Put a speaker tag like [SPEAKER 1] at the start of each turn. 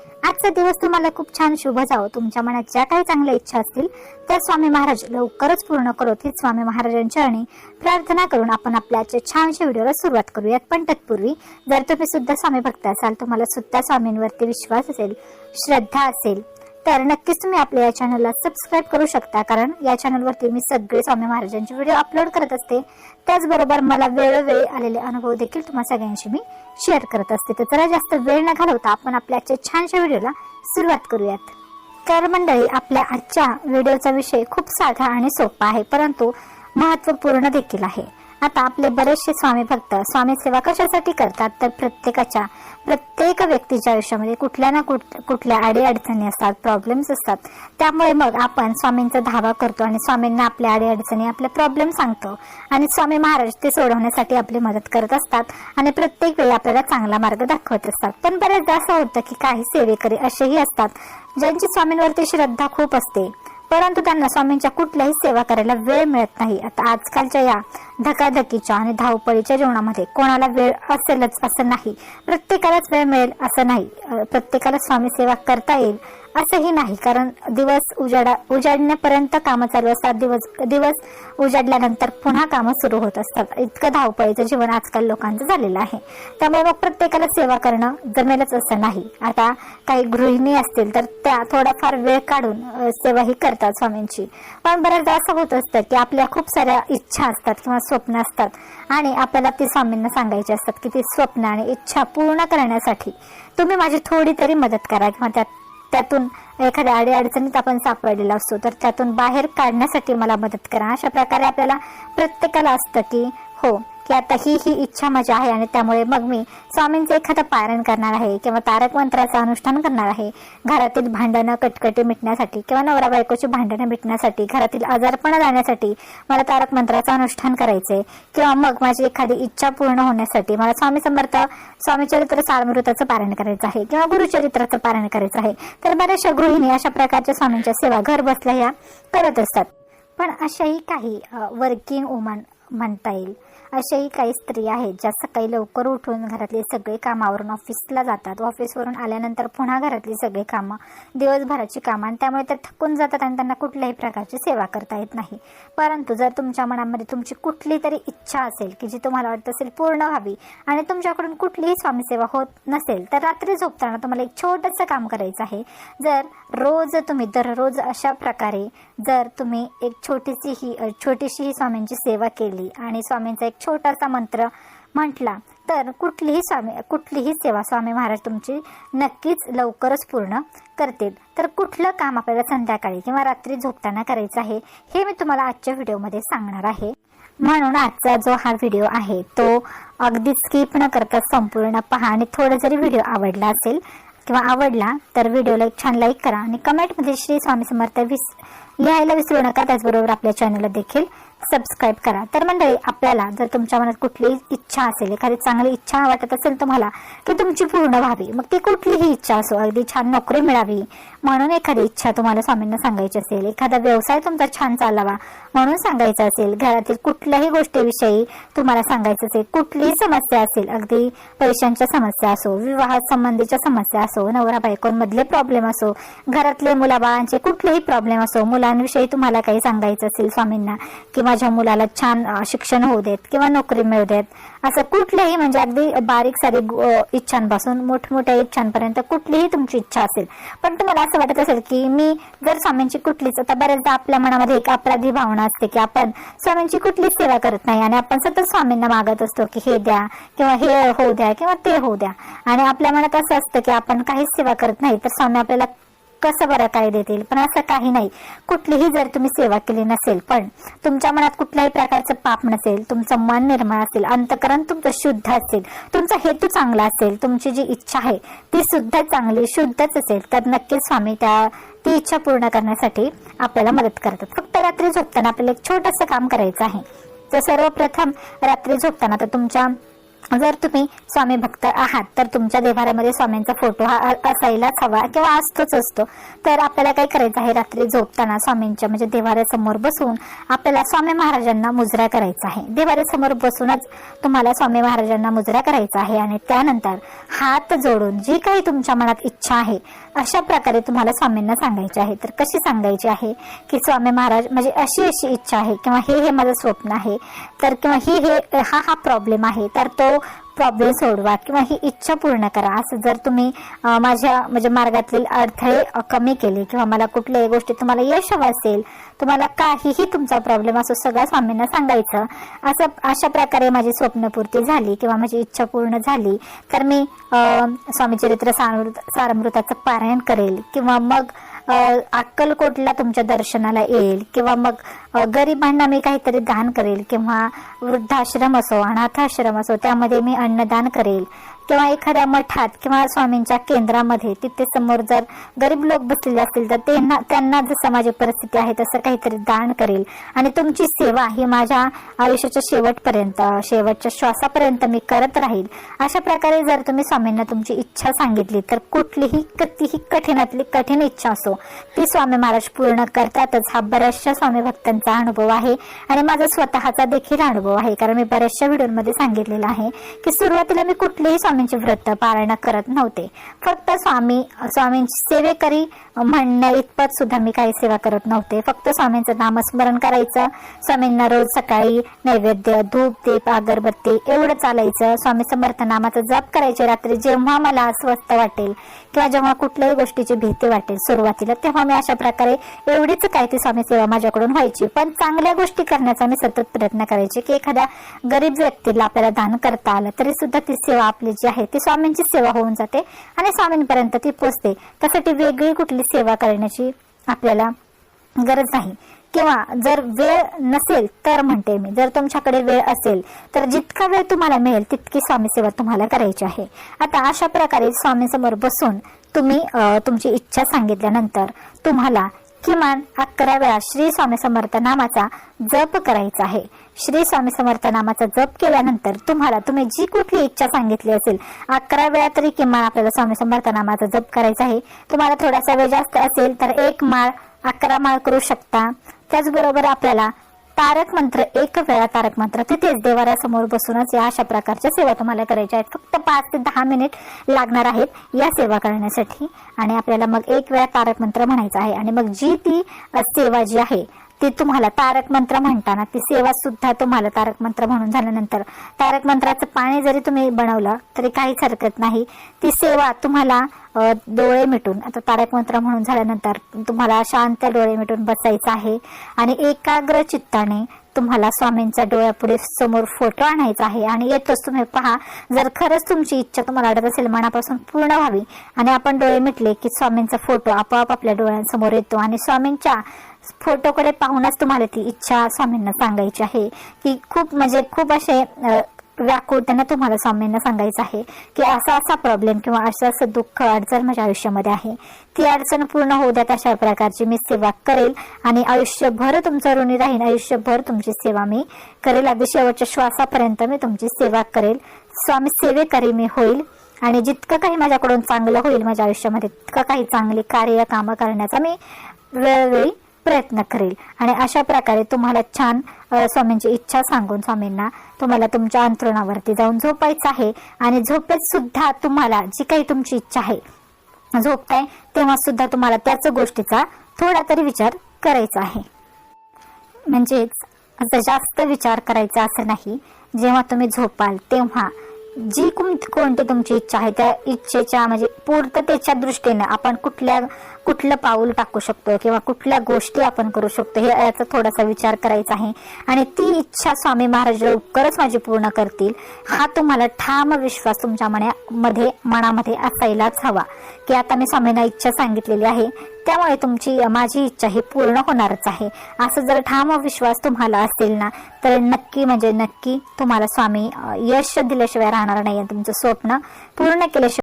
[SPEAKER 1] आजचा दिवस तुम्हाला खूप छान शुभ जावं. तुमच्या मनात ज्या काही चांगल्या इच्छा असतील त्या स्वामी महाराज लवकरच पूर्ण करोत. ही स्वामी महाराजांच्या आणि प्रार्थना करून आपण आपल्या आजच्या छानशा व्हिडिओला सुरुवात करूयात. पण तत्पूर्वी जर तुम्ही सुद्धा स्वामी भक्त असाल तुम्हाला सुद्धा स्वामींवरती विश्वास असेल श्रद्धा असेल तर नक्कीच तुम्ही आपल्या या चॅनलला सबस्क्राईब करू शकता. कारण या चॅनलवरती मी सगळे स्वामी महाराजांचे व्हिडिओ अपलोड करत असते. त्याचबरोबर मला वेळोवेळी आलेले अनुभव देखील तुम्हा सगळ्यांशी मी शेअर करत असते. तर जरा जास्त वेळ न घालवता आपण आपल्या आजच्या छानशा व्हिडिओला सुरुवात करूयात. तर मंडळी आपल्या आजच्या व्हिडिओचा विषय खूप साधा आणि सोपा आहे परंतु महत्त्वपूर्ण देखील आहे. आता आपले बरेचसे स्वामी भक्त स्वामी सेवा कशासाठी करतात? तर प्रत्येकाच्या प्रत्येक व्यक्तीच्या आयुष्यामध्ये कुठल्या ना कुठ कुठल्या अडीअडचणी असतात प्रॉब्लेम्स असतात. त्यामुळे मग आपण स्वामींचा धावा करतो आणि स्वामींना आपल्या अडीअडचणी आपले प्रॉब्लेम सांगतो. आणि स्वामी महाराज ते सोडवण्यासाठी आपली मदत करत असतात आणि प्रत्येक वेळी आपल्याला चांगला मार्ग दाखवत असतात. पण बऱ्याचदा असं होतं की काही सेवेकरी असेही असतात ज्यांची स्वामींवरती श्रद्धा खूप असते. परंतु त्यांना स्वामींच्या कुठल्याही सेवा करायला वेळ मिळत नाही. आता आजकालच्या या धकाधकीच्या आणि धावपळीच्या जीवनामध्ये कोणाला वेळ असेलच असं नाही. प्रत्येकालाच वेळ मिळेल असं नाही. प्रत्येकाला स्वामी सेवा करता येईल असंही नाही कारण दिवस उजाडा उजाडण्यापर्यंत कामं चालू असतात. दिवस दिवस उजाडल्यानंतर पुन्हा कामं सुरू होत असतात. इतकं धावपळीचं जीवन आजकाल लोकांचं झालेलं आहे. त्यामुळे मग प्रत्येकाला सेवा करणं जमेलच असं नाही. आता काही गृहिणी असतील तर त्या थोडाफार वेळ काढून सेवा ही करतात स्वामींची. पण बऱ्याचदा असं होत असतं की आपल्या खूप साऱ्या इच्छा असतात किंवा स्वप्न असतात आणि आपल्याला ती स्वामींना सांगायची असतात की ती स्वप्न आणि इच्छा पूर्ण करण्यासाठी तुम्ही माझी थोडी तरी मदत करा किंवा त्यात त्यातून एखाद्या अडी अडचणीत आपण सापडलेला असतो तर त्यातून बाहेर काढण्यासाठी मला मदत करा. अशा प्रकारे आपल्याला प्रत्येकाला असतं की हो की आता ही ही इच्छा माझी आहे आणि त्यामुळे मग मी स्वामींचं एखादं पारण करणार आहे किंवा तारक मंत्राचं अनुष्ठान करणार आहे. घरातील भांडणं कटकटी मिटण्यासाठी किंवा नवरा बायकोची भांडणं मिटण्यासाठी घरातील आजारपण जाण्यासाठी मला तारक मंत्राचं अनुष्ठान करायचंय. किंवा मग माझी एखादी इच्छा पूर्ण होण्यासाठी मला स्वामी समर्थ स्वामी चरित्र सारमृताचं पारण करायचं आहे किंवा गुरुचरित्राचं पारण करायचं आहे. तर बऱ्याचशा गृहिणी अशा प्रकारच्या स्वामींच्या सेवा घर बसल्या ह्या करत असतात. पण अशाही काही वर्किंग वुमन म्हणता येईल. अशाही काही स्त्री आहेत ज्या सकाळी लवकर उठून घरातले सगळे कामावरून ऑफिसला जातात. ऑफिसवरून आल्यानंतर पुन्हा घरातली सगळी कामं दिवसभराची कामं आणि त्यामुळे ते थकून जातात आणि त्यांना कुठल्याही प्रकारची सेवा करता येत नाही. परंतु जर तुमच्या मनामध्ये तुमची कुठली तरी इच्छा असेल की जी तुम्हाला वाटत असेल पूर्ण व्हावी आणि तुमच्याकडून कुठलीही स्वामीसेवा होत नसेल तर रात्री झोपताना तुम्हाला एक छोटंसं काम करायचं आहे. जर रोज तुम्ही दररोज अशा प्रकारे जर तुम्ही एक छोटीशी ही छोटीशी ही स्वामींची सेवा केली आणि स्वामींचा एक छोटासा मंत्र म्हटला तर कुठलीही स्वामी कुठलीही सेवा स्वामी महाराज तुमची नक्कीच लवकरच पूर्ण करतील. तर कुठलं काम आपल्याला संध्याकाळी किंवा रात्री झोपताना करायचं आहे हे मी तुम्हाला आजच्या व्हिडिओमध्ये सांगणार आहे. म्हणून आजचा जो हा व्हिडिओ आहे तो अगदी स्किप न करता संपूर्ण पहा. आणि थोडं जरी व्हिडिओ आवडला असेल किंवा आवडला तर व्हिडिओला एक छान लाईक करा. आणि कमेंटमध्ये श्री स्वामी समर्थ विस लिहायला विसरू नका. त्याचबरोबर आपल्या चॅनलला देखील सबस्क्राईब करा. तर मंडळी आपल्याला जर तुमच्या मनात कुठलीही इच्छा असेल एखादी चांगली इच्छा वाटत असेल तुम्हाला की तुमची पूर्ण व्हावी. मग ती कुठलीही इच्छा असो अगदी छान नोकरी मिळावी म्हणून एखादी इच्छा तुम्हाला स्वामींना सांगायची असेल एखादा व्यवसाय तुमचा छान चालावा म्हणून सांगायचा असेल घरातील कुठल्याही गोष्टीविषयी तुम्हाला सांगायचं असेल कुठलीही समस्या असेल अगदी पैशांच्या समस्या असो विवाह संबंधीच्या समस्या असो नवरा बायकोंमधले प्रॉब्लेम असो घरातले मुलाबाळांचे कुठलेही प्रॉब्लेम असो मुलांविषयी तुम्हाला काही सांगायचं असेल स्वामींना की माझ्या मुलाला छान शिक्षण होऊ देत किंवा नोकरी मिळू देत असं कुठल्याही म्हणजे अगदी बारीक सारीक इच्छांपासून मोठमोठ्या इच्छांपर्यंत कुठलीही तुमची इच्छा असेल. पण तुम्हाला असं वाटत असेल की मी जर स्वामींची कुठलीच आता बऱ्याचदा आपल्या मनामध्ये एक अपराधी भावना असते की आपण स्वामींची कुठलीच सेवा करत नाही आणि आपण सतत स्वामींना मागत असतो की हे द्या किंवा हे होऊ द्या किंवा ते होऊ द्या. आणि आपल्या मनात असं असतं की आपण काहीच सेवा करत नाही तर स्वामी आपल्याला कसं बरं काय देतील? पण असं काही नाही. कुठलीही जर तुम्ही सेवा केली नसेल पण तुमच्या मनात कुठल्याही प्रकारचं पाप नसेल तुमचं मन निर्मळ असेल अंतकरण तुमचं शुद्ध असेल तुमचा हेतू चांगला असेल तुमची जी इच्छा आहे ती सुद्धा चांगली शुद्धच असेल तर नक्कीच स्वामी त्या ती इच्छा पूर्ण करण्यासाठी आपल्याला मदत करतात. फक्त रात्री झोपताना आपल्याला एक छोटंसं काम करायचं आहे. तर सर्वप्रथम रात्री झोपताना तर तुमच्या जर तुम्ही स्वामी भक्त आहात तर तुमच्या देवाऱ्यामध्ये स्वामींचा फोटो हा असायलाच हवा किंवा असतोच असतो. तर आपल्याला काय करायचं आहे? रात्री झोपताना स्वामींच्या म्हणजे देवाऱ्यासमोर बसून आपल्याला स्वामी महाराजांना मुजरा करायचा आहे. देवाऱ्यासमोर बसूनच तुम्हाला स्वामी महाराजांना मुजरा करायचा आहे आणि त्यानंतर हात जोडून जी काही तुमच्या मनात इच्छा आहे अशा प्रकारे तुम्हाला स्वामींना सांगायचे आहे. तर कशी सांगायची आहे? की स्वामी महाराज म्हणजे अशी अशी इच्छा आहे किंवा हे हे माझं स्वप्न आहे तर किंवा ही हे हा हा प्रॉब्लेम आहे तर तो प्रॉब्लेम सोडवा किंवा ही इच्छा पूर्ण करा. असं जर तुम्ही माझ्या म्हणजे मार्गातील अडथळे कमी केले किंवा मला कुठल्याही गोष्टी तुम्हाला यश हवं असेल तुम्हाला काहीही तुमचा प्रॉब्लेम असो सगळ्या स्वामींना सांगायचं. असं अशा प्रकारे माझी स्वप्नपूर्ती झाली किंवा माझी इच्छा पूर्ण झाली तर मी अं, स्वामी चरित्र सारामृत पारायण करेल. किंवा मग अक्कलकोटला तुमच्या दर्शनाला येईल किंवा मग गरिबांना मी काहीतरी दान करेल किंवा वृद्धाश्रम असो अनाथाश्रम असो त्यामध्ये मी अन्नदान करेल. किंवा एखाद्या मठात किंवा स्वामींच्या केंद्रामध्ये तिथे समोर जर गरीब लोक बसलेले असतील तर त्यांना त्यांना जसं माझी परिस्थिती आहे तसं काहीतरी दान करेल. आणि तुमची सेवा ही माझ्या आयुष्याच्या शेवटपर्यंत शेवटच्या श्वासापर्यंत मी करत राहील. अशा प्रकारे जर तुम्ही स्वामींना तुमची इच्छा सांगितली तर कुठलीही कितीही कठीणातली कठीण इच्छा असो ती स्वामी महाराज पूर्ण करतातच. हा बऱ्याचशा स्वामी भक्तांचा अनुभव आहे आणि माझा स्वतःचा देखील अनुभव आहे कारण मी बऱ्याचशा व्हिडिओमध्ये सांगितलेला आहे की सुरुवातीला मी कुठलेही स्वामींचे व्रत पारायण करत नव्हते. फक्त स्वामी स्वामींची सेवेकरी म्हणण्या इतपत सुद्धा मी काही सेवा करत नव्हते. फक्त स्वामींचं नामस्मरण करायचं स्वामींना रोज सकाळी नैवेद्य धूप दीप अगरबत्ती एवढं चालायचं. स्वामी समर्थ नामाचा जप करायचे रात्री जेव्हा मला अस्वस्थ वाटेल किंवा जेव्हा कुठल्याही गोष्टीची भीती वाटेल सुरुवातीला तेव्हा मी अशा प्रकारे एवढीच काय ती स्वामी सेवा माझ्याकडून व्हायची. पण चांगल्या गोष्टी करण्याचा मी सतत प्रयत्न करायचे की एखाद्या गरीब व्यक्तीला आपल्याला दान करता आलं तरी सुद्धा ती सेवा आपली जी आहे ती स्वामींची सेवा होऊन जाते आणि स्वामींपर्यंत ती पोचते. त्यासाठी वेगळी कुठली सेवा करण्याची आपल्याला गरज नाही. किंवा जर वेळ नसेल तर म्हणते मी जर तुमच्याकडे वेळ असेल तर जितका वेळ तुम्हाला मिळेल तितकी स्वामी सेवा तुम्हाला करायची आहे. आता अशा प्रकारे स्वामी समोर बसून तुम्ही तुमची इच्छा सांगितल्यानंतर तुम्हाला किमान अकरा वेळा श्री स्वामी समर्थ नामाचा जप करायचा आहे. श्री स्वामी समर्थ नामाचा जप केल्यानंतर तुम्हाला तुम्ही जी कुठली इच्छा सांगितली असेल अकरा वेळा तरी किमान आपल्याला स्वामी समर्थ नामाचा जप करायचा आहे. तुम्हाला थोडासा वेळ जास्त असेल तर एक माळ अकरा माळ करू शकता. त्याचबरोबर आपल्याला तारक मंत्र एक वेळा तारक मंत्र तिथेच देवाऱ्यासमोर बसूनच या अशा प्रकारच्या सेवा तुम्हाला करायच्या आहेत. फक्त पाच ते दहा मिनिट लागणार आहेत या सेवा करण्यासाठी. आणि आपल्याला मग एक वेळा तारक मंत्र म्हणायचं आहे. आणि मग जी ती सेवा जी आहे ती तुम्हाला तारक मंत्र म्हणताना ती सेवा सुद्धा तुम्हाला तारक मंत्र म्हणून झाल्यानंतर तारक मंत्राचं पाणी जरी तुम्ही बनवलं तरी काहीच हरकत नाही. ती सेवा तुम्हाला डोळे मिटून आता तारक मंत्र म्हणून झाल्यानंतर तुम्हाला शांत डोळे मिटून बसायचं आहे. आणि एकाग्र चित्ताने तुम्हाला स्वामींच्या डोळ्यापुढे समोर फोटो आणायचा आहे. आणि येतोच तुम्ही पहा जर खरंच तुमची इच्छा तुम्हाला वाटत असेल मनापासून पूर्ण व्हावी. आणि आपण डोळे मिटले की स्वामींचा फोटो आपोआप आपल्या डोळ्यांसमोर येतो. आणि स्वामींच्या फोटोकडे पाहूनच तुम्हाला ती इच्छा स्वामींना सांगायची आहे. की खूप म्हणजे खूप असे व्याकुळ त्यांना तुम्हाला स्वामींना सांगायचं आहे की असा असा प्रॉब्लेम किंवा असं असं दुःख अडचण माझ्या आयुष्यामध्ये आहे. ती अडचण पूर्ण होऊ द्यात अशा प्रकारची मी सेवा करेल आणि आयुष्यभर तुमचं ऋणी राहीन. आयुष्यभर तुमची सेवा मी करेल. अगदी शेवटच्या श्वासापर्यंत मी तुमची सेवा करेल. स्वामी सेवेकरी मी होईल आणि जितकं काही माझ्याकडून चांगलं होईल माझ्या आयुष्यामध्ये तितकं काही चांगली कार्य कामं करण्याचा मी वेळोवेळी प्रयत्न करेल. आणि अशा प्रकारे तुम्हाला छान स्वामींची इच्छा सांगून स्वामींना तुम्हाला तुमच्या अंतरुणावरती जाऊन झोपायचं आहे. आणि झोपेत सुद्धा तुम्हाला जी काही तुमची इच्छा आहे झोपताय तेव्हा सुद्धा तुम्हाला त्याच गोष्टीचा थोडा तरी विचार करायचा आहे. म्हणजेच असं जास्त विचार करायचा असं नाही जेव्हा तुम्ही झोपाल तेव्हा जी कोण- कोणती तुमची इच्छा आहे त्या इच्छेच्या म्हणजे पूर्ततेच्या दृष्टीने आपण कुठल्या कुठलं पाऊल टाकू शकतो किंवा कुठल्या गोष्टी आपण करू शकतो हे याचा थोडासा विचार करायचा आहे. आणि ती इच्छा स्वामी महाराज लवकरच माझी पूर्ण करतील. हा तुम्हाला ठाम विश्वास तुमच्या मनामध्ये मनामध्ये असायलाच हवा. की आता मी स्वामींना इच्छा सांगितलेली आहे त्यामुळे तुमची माझी इच्छा ही पूर्ण होणारच आहे. असं जर ठाम विश्वास तुम्हाला असेल ना तर नक्की म्हणजे नक्की तुम्हाला स्वामी यश दिल्याशिवाय राहणार नाही तुमचं स्वप्न पूर्ण केल्याशिवाय